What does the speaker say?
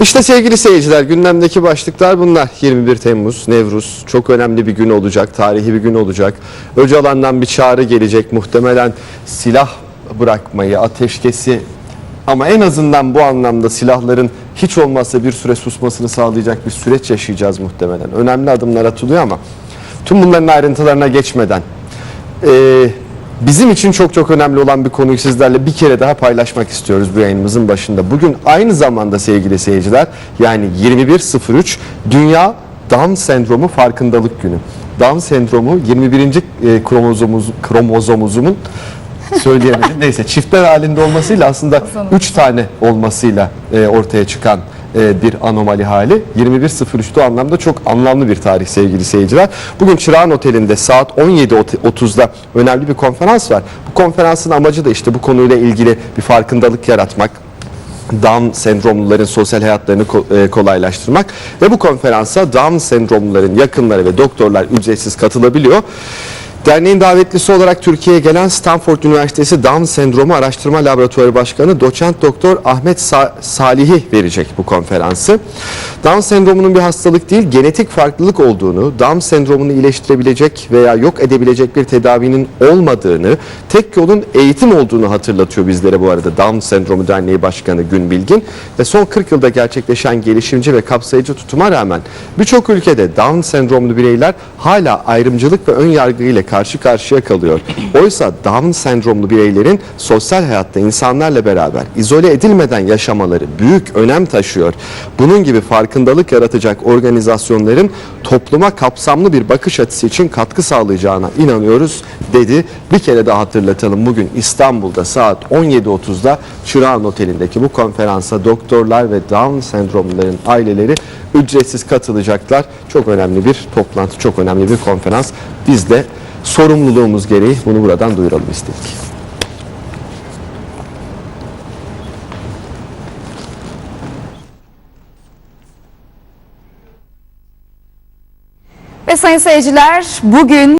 İşte sevgili seyirciler gündemdeki başlıklar bunlar. 21 Temmuz, Nevruz çok önemli bir gün olacak, tarihi bir gün olacak. Öcalan'dan bir çağrı gelecek muhtemelen silah bırakmayı, ateşkesi ama en azından bu anlamda silahların hiç olmazsa bir süre susmasını sağlayacak bir süreç yaşayacağız muhtemelen. Önemli adımlar atılıyor ama tüm bunların ayrıntılarına geçmeden ee, bizim için çok çok önemli olan bir konuyu sizlerle bir kere daha paylaşmak istiyoruz bu yayınımızın başında. Bugün aynı zamanda sevgili seyirciler yani 21.03 Dünya Down Sendromu Farkındalık Günü. Down sendromu 21. e, kromozomuz, kromozomuzun söyleyemedim. Neyse çiftler halinde olmasıyla aslında 3 tane olmasıyla e, ortaya çıkan e, bir anomali hali. 21.03'te o anlamda çok anlamlı bir tarih sevgili seyirciler. Bugün Çırağan Oteli'nde saat 17.30'da önemli bir konferans var. Bu konferansın amacı da işte bu konuyla ilgili bir farkındalık yaratmak. Down sendromluların sosyal hayatlarını e, kolaylaştırmak ve bu konferansa Down sendromluların yakınları ve doktorlar ücretsiz katılabiliyor. Derneğin davetlisi olarak Türkiye'ye gelen Stanford Üniversitesi Down Sendromu Araştırma Laboratuvarı Başkanı Doçent Doktor Ahmet Sa- Salih'i verecek bu konferansı. Down sendromunun bir hastalık değil, genetik farklılık olduğunu, Down sendromunu iyileştirebilecek veya yok edebilecek bir tedavinin olmadığını, tek yolun eğitim olduğunu hatırlatıyor bizlere bu arada Down Sendromu Derneği Başkanı Gün Bilgin. Ve son 40 yılda gerçekleşen gelişimci ve kapsayıcı tutuma rağmen birçok ülkede Down sendromlu bireyler hala ayrımcılık ve ön yargıyla karşı karşıya kalıyor. Oysa Down sendromlu bireylerin sosyal hayatta insanlarla beraber izole edilmeden yaşamaları büyük önem taşıyor. Bunun gibi farkındalık yaratacak organizasyonların topluma kapsamlı bir bakış açısı için katkı sağlayacağına inanıyoruz dedi. Bir kere daha hatırlatalım. Bugün İstanbul'da saat 17.30'da Çırağan Oteli'ndeki bu konferansa doktorlar ve Down sendromluların aileleri ücretsiz katılacaklar. Çok önemli bir toplantı, çok önemli bir konferans. Biz de sorumluluğumuz gereği bunu buradan duyuralım istedik. Ve sayın seyirciler bugün